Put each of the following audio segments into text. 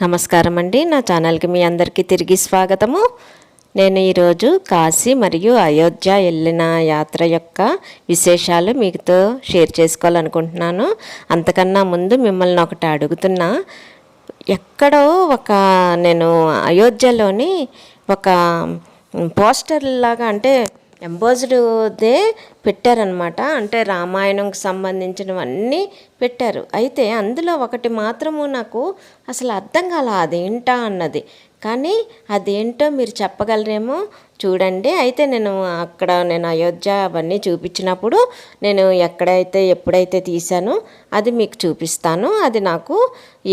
నమస్కారం అండి నా ఛానల్కి మీ అందరికీ తిరిగి స్వాగతము. నేను ఈరోజు కాశీ మరియు అయోధ్య వెళ్ళిన యాత్ర యొక్క విశేషాలు మీతో షేర్ చేసుకోవాలనుకుంటున్నాను. అంతకన్నా ముందు మిమ్మల్ని ఒకటి అడుగుతున్నా. ఎక్కడో ఒక నేను అయోధ్యలోని ఒక పోస్టర్ లాగా అంటే ఎంబోజ్డ్దే పెట్టారనమాట అంటే రామాయణంకి సంబంధించినవన్నీ పెట్టారు. అయితే అందులో ఒకటి మాత్రము నాకు అసలు అర్థం కాల అదేంటా అన్నది. కానీ అదేంటో మీరు చెప్పగలరేమో చూడండి. అయితే నేను అక్కడ నేను అయోధ్య అవన్నీ చూపించినప్పుడు నేను ఎక్కడైతే ఎప్పుడైతే తీసానో అది మీకు చూపిస్తాను. అది నాకు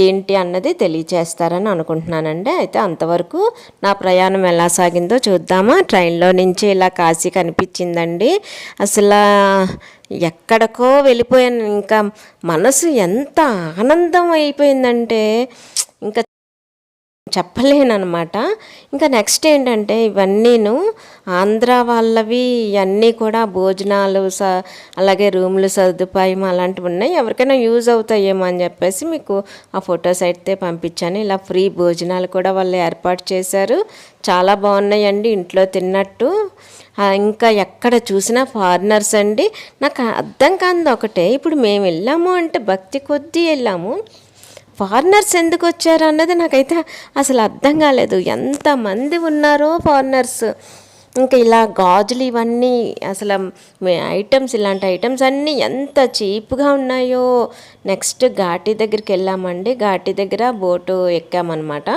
ఏంటి అన్నది తెలియచేస్తారని అనుకుంటున్నానండి. అయితే అంతవరకు నా ప్రయాణం ఎలా సాగిందో చూద్దామా. ట్రైన్లో నుంచి ఇలా కాశీ కనిపించిందండి. అసలు ఎక్కడికో వెళ్ళిపోయాను. ఇంకా మనసు ఎంత ఆనందం అయిపోయిందంటే ఇంకా చెప్పలేనమాట ఇంకా నెక్స్ట్ ఏంటంటే ఇవన్నీను ఆంధ్ర వాళ్ళవి ఇవన్నీ కూడా భోజనాలు స అలాగే రూములు సదుపాయం అలాంటివి ఉన్నాయి. ఎవరికైనా యూజ్ అవుతాయేమో అని చెప్పేసి మీకు ఆ ఫొటోస్ అయితే పంపించాను. ఇలా ఫ్రీ భోజనాలు కూడా వాళ్ళు ఏర్పాటు చేశారు. చాలా బాగున్నాయండి ఇంట్లో తిన్నట్టు. ఇంకా ఎక్కడ చూసినా ఫారినర్స్ అండి. నాకు అర్థం కాదు ఒకటే. ఇప్పుడు మేము వెళ్ళాము అంటే భక్తి కొద్దీ వెళ్ళాము. ఫారినర్స్ ఎందుకు వచ్చారు అన్నది నాకైతే అసలు అర్థం కాలేదు. ఎంతమంది ఉన్నారో ఫారినర్స్. ఇంకా ఇలా గాజులు ఇవన్నీ అసలు ఐటమ్స్ ఇలాంటి ఐటమ్స్ అన్నీ ఎంత చీప్గా ఉన్నాయో. నెక్స్ట్ ఘాటి దగ్గరికి వెళ్ళామండి. ఘాటి దగ్గర బోటు ఎక్కామన్నమాట.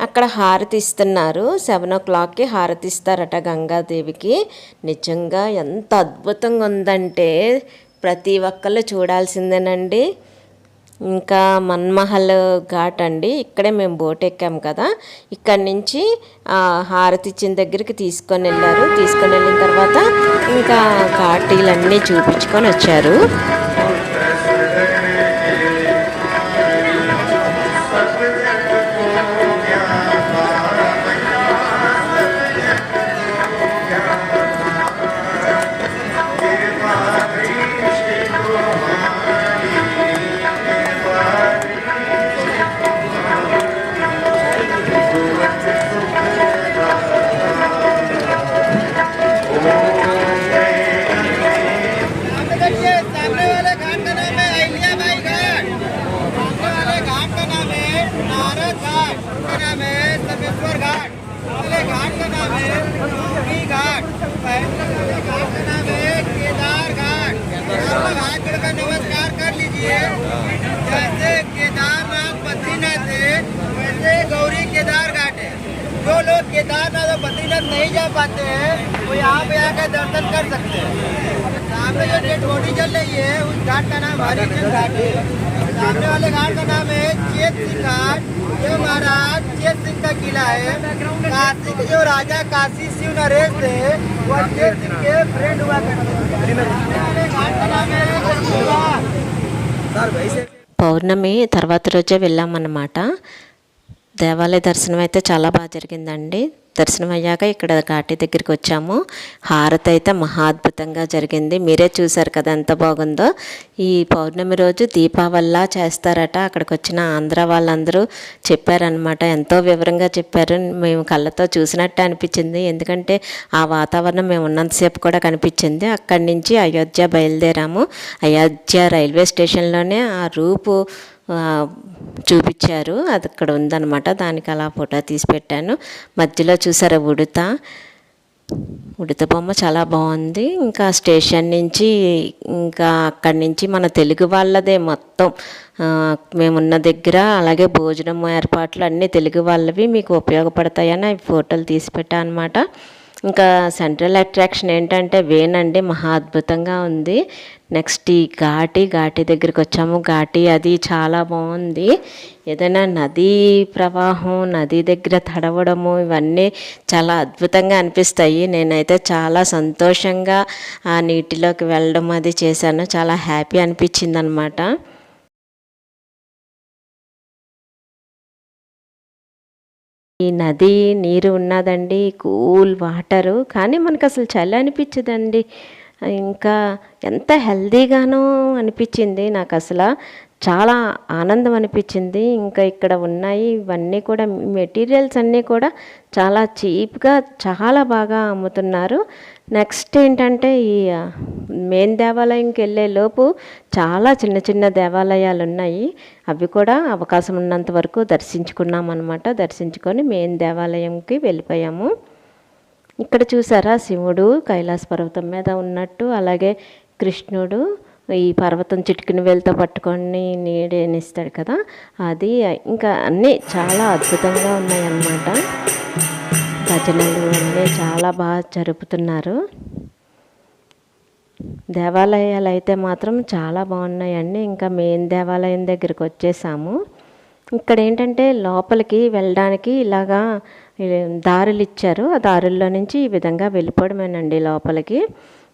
అక్కడ హారతి ఇస్తున్నారు. సెవెన్ ఓ క్లాక్కి హారతి ఇస్తారట గంగాదేవికి. నిజంగా ఎంత అద్భుతంగా ఉందంటే ప్రతి ఒక్కళ్ళు చూడాల్సిందేనండి. ఇంకా మన్మహల్ ఘాట్ అండి. ఇక్కడే మేము బోట్ ఎక్కాము కదా. ఇక్కడి నుంచి హారతి ఇచ్చిన దగ్గరికి తీసుకొని వెళ్ళారు. తీసుకొని వెళ్ళిన తర్వాత ఇంకా ఘాటీలన్నీ చూపించుకొని వచ్చారు. जो लोग केदारनाथ और बद्रीनाथ नहीं जा पाते हैं वो यहाँ पे आकर दर्शन कर सकते हैं सामने जो डेड बॉडी चल रही है उस घाट का नाम हरिचंद घाट है सामने वाले घाट का नाम है चेत सिंह घाट ये महाराज चेत का किला है काशी के जो राजा काशी शिव नरेश थे वो चेत सिंह के फ्रेंड हुआ करते थे सामने वाले घाट का नाम है गंगूबाग। सर वैसे పౌర్ణమి తర్వాత రోజే వెళ్ళామన్నమాట దేవాలయ దర్శనం అయితే చాలా బాగా జరిగిందండి దర్శనం అయ్యాక ఇక్కడ ఘాటి దగ్గరికి వచ్చాము. హారతి అయితే మహా అద్భుతంగా జరిగింది. మీరే చూశారు కదా ఎంత బాగుందో. ఈ పౌర్ణమి రోజు దీపావళిలా చేస్తారట. అక్కడికి వచ్చిన ఆంధ్ర వాళ్ళందరూ చెప్పారనమాట ఎంతో వివరంగా చెప్పారు. మేము కళ్ళతో చూసినట్టు అనిపించింది. ఎందుకంటే ఆ వాతావరణం మేము ఉన్నంతసేపు కూడా కనిపించింది. అక్కడి నుంచి అయోధ్య బయలుదేరాము. అయోధ్య రైల్వే స్టేషన్లోనే ఆ రూపు చూపించారు. అది అక్కడ ఉందన్నమాట. దానికి అలా ఫోటో తీసి పెట్టాను. మధ్యలో చూసారా ఉడత? ఉడత బొమ్మ చాలా బాగుంది. ఇంకా స్టేషన్ నుంచి ఇంకా అక్కడి నుంచి మన తెలుగు వాళ్ళదే మొత్తం. మేమున్న దగ్గర అలాగే భోజనం ఏర్పాట్లు అన్నీ తెలుగు వాళ్ళవి మీకు ఉపయోగపడతాయని అవి ఫోటోలు తీసి పెట్టానమాట ఇంకా సెంట్రల్ అట్రాక్షన్ ఏంటంటే వేనండి మహా అద్భుతంగా ఉంది. నెక్స్ట్ ఈ ఘాటి ఘాటి దగ్గరికి వచ్చాము. ఘాటి అది చాలా బాగుంది. ఏదైనా నదీ ప్రవాహం నది దగ్గర తడవడము ఇవన్నీ చాలా అద్భుతంగా అనిపిస్తాయి. నేనైతే చాలా సంతోషంగా ఆ నీటిలోకి వెళ్ళడం అది చేశాను. చాలా హ్యాపీ అనిపించింది అనమాట ఈ నది నీరు ఉన్నదండి. Cool water. కానీ మనకు అసలు చలి అనిపించదండి. ఇంకా ఎంత హెల్దీగానో అనిపించింది నాకు అసలు చాలా ఆనందం అనిపించింది. ఇంకా ఇక్కడ ఉన్నాయి ఇవన్నీ కూడా మెటీరియల్స్ అన్నీ కూడా చాలా చీప్గా చాలా బాగా అమ్ముతున్నారు. నెక్స్ట్ ఏంటంటే ఈ మెయిన్ దేవాలయంకి వెళ్ళే లోపు చాలా చిన్న చిన్న దేవాలయాలు ఉన్నాయి అవి కూడా అవకాశం ఉన్నంత వరకు దర్శించుకున్నాం అనమాట దర్శించుకొని మెయిన్ దేవాలయంకి వెళ్ళిపోయాము. ఇక్కడ చూసారా? శివుడు కైలాస పర్వతం మీద ఉన్నట్టు అలాగే కృష్ణుడు ఈ పర్వతం చిటికిని వేలుతో పట్టుకొని నీడనిస్తాడు కదా? అది ఇంకా అన్నీ చాలా అద్భుతంగా ఉన్నాయన్నమాట. భజనలు అన్నీ చాలా బాగా జరుపుతున్నారు. దేవాలయాలు అయితే మాత్రం చాలా బాగున్నాయండి. ఇంకా మెయిన్ దేవాలయం దగ్గరికి వచ్చేసాము. ఇక్కడ ఏంటంటే లోపలికి వెళ్ళడానికి ఇలాగా దారులు ఇచ్చారు. ఆ దారుల్లో నుంచి ఈ విధంగా వెళ్ళిపోవడమేనండి లోపలికి.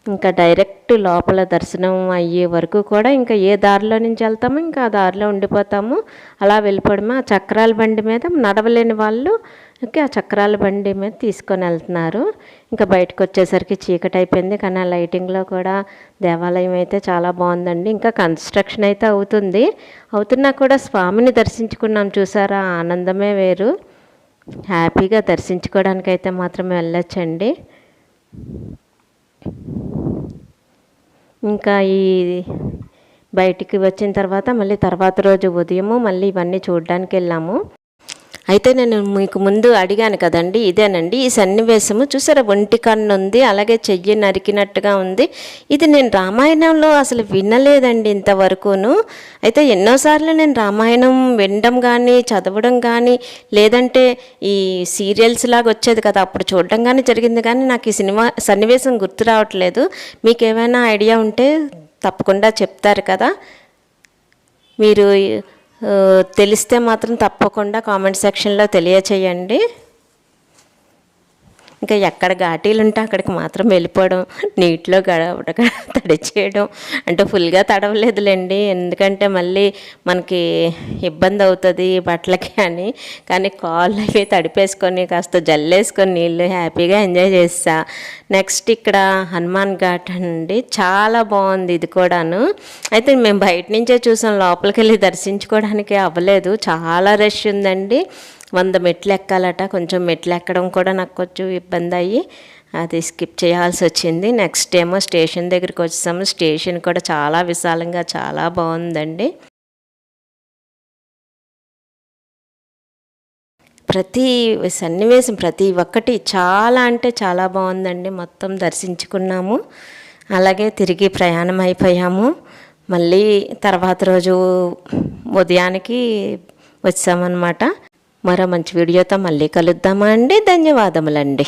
ఇంకా డైరెక్ట్ లోపల దర్శనం అయ్యే వరకు కూడా ఇంకా ఏ దారిలో నుంచి వెళ్తామో ఇంకా ఆ దారిలో ఉండిపోతాము. అలా వెళ్ళిపోవడమే. ఆ చక్రాల బండి మీద నడవలేని వాళ్ళు ఆ చక్రాల బండి మీద తీసుకొని వెళ్తున్నారు. ఇంకా బయటకు వచ్చేసరికి చీకటి అయిపోయింది. కానీ ఆ లైటింగ్లో కూడా దేవాలయం అయితే చాలా బాగుందండి. ఇంకా కన్స్ట్రక్షన్ అయితే అవుతుంది. అవుతున్నా కూడా స్వామిని దర్శించుకున్నాం. చూసారా? ఆనందమే వేరు. హ్యాపీగా దర్శించుకోవడానికి అయితే మాత్రం వెళ్ళొచ్చండి. ఇంకా ఈ బయటికి వచ్చిన తర్వాత మళ్ళీ తర్వాత రోజు ఉదయము మళ్ళీ ఇవన్నీ చూడడానికి వెళ్ళాము అయితే నేను మీకు ముందు అడిగాను కదండి ఇదేనండి ఈ సన్నివేశము చూసారా ఒంటి కన్ను ఉంది అలాగే చెయ్యి నరికినట్టుగా ఉంది. ఇది నేను రామాయణంలో అసలు వినలేదండి ఇంతవరకును. అయితే ఎన్నోసార్లు నేను రామాయణం వినడం కానీ చదవడం కానీ లేదంటే ఈ సీరియల్స్ లాగా వచ్చేది కదా అప్పుడు చూడడం కానీ జరిగింది కానీ నాకు ఈ సినిమా సన్నివేశం గుర్తు రావట్లేదు. మీకు ఏమైనా ఐడియా ఉంటే తప్పకుండా చెప్తారు కదా. మీరు తెలిస్తే మాత్రం తప్పకుండా కామెంట్ సెక్షన్లో తెలియచేయండి. ఇంకా ఎక్కడ ఘాటీలు ఉంటే అక్కడికి మాత్రం వెళ్ళిపోవడం నీటిలో గడ తడిచేయడం. అంటే ఫుల్గా తడవలేదులేండి. ఎందుకంటే మళ్ళీ మనకి ఇబ్బంది అవుతుంది బట్టలకి అని. కానీ కాళ్ళు అవి తడిపేసుకొని కాస్త జల్లేసుకొని నీళ్ళు హ్యాపీగా ఎంజాయ్ చేస్తా. నెక్స్ట్ ఇక్కడ హనుమాన్ ఘాట్ అండి. చాలా బాగుంది ఇది కూడాను. అయితే మేము బయట నుంచే చూసాం. లోపలికి వెళ్ళి దర్శించుకోవడానికి అవ్వలేదు. చాలా రష్ ఉందండి. వంద మెట్లు ఎక్కాలట. కొంచెం మెట్లు ఎక్కడం కూడా నాకు కొంచెం ఇబ్బంది అయ్యి అది స్కిప్ చేయాల్సి వచ్చింది. నెక్స్ట్ ఏమో స్టేషన్ దగ్గరికి వచ్చాము స్టేషన్ కూడా చాలా విశాలంగా చాలా బాగుందండి. ప్రతి సన్నివేశం ప్రతి ఒక్కటి చాలా అంటే చాలా బాగుందండి. మొత్తం దర్శించుకున్నాము. అలాగే తిరిగి ప్రయాణం అయిపోయాము. మళ్ళీ తర్వాత రోజు ఉదయానికి వచ్చామన్నమాట. మరో మంచి వీడియోతో మళ్ళీ కలుద్దామా అండి ధన్యవాదములండి.